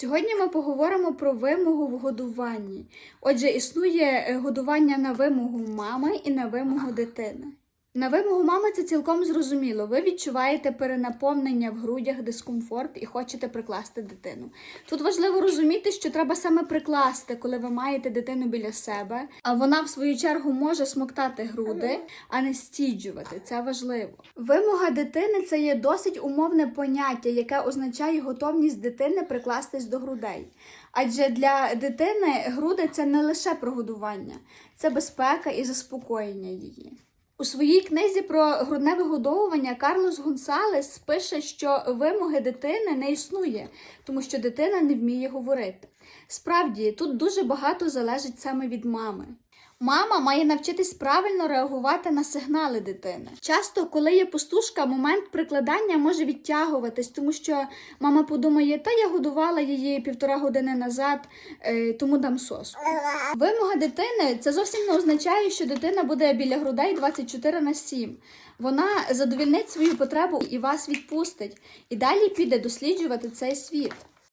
Сьогодні ми поговоримо про вимогу в годуванні. Отже, існує е, годування на вимогу мами і на вимогу дитини. На вимогу мами це цілком зрозуміло. Ви відчуваєте перенаповнення в грудях, дискомфорт і хочете прикласти дитину. Тут важливо розуміти, що треба саме прикласти, коли ви маєте дитину біля себе, а вона в свою чергу може смоктати груди, а не стіджувати. Це важливо. Вимога дитини це є досить умовне поняття, яке означає готовність дитини прикластись до грудей. Адже для дитини груди це не лише прогодування, це безпека і заспокоєння її. У своїй книзі про грудне вигодовування Карлос Гонсалес пише, що вимоги дитини не існує, тому що дитина не вміє говорити. Справді, тут дуже багато залежить саме від мами. Мама має навчитись правильно реагувати на сигнали дитини. Часто, коли є пустушка, момент прикладання може відтягуватись, тому що мама подумає, та я годувала її півтора години назад, е, тому дам соску. Вимога дитини це зовсім не означає, що дитина буде біля грудей 24 на 7. Вона задовільнить свою потребу і вас відпустить, і далі піде досліджувати цей світ.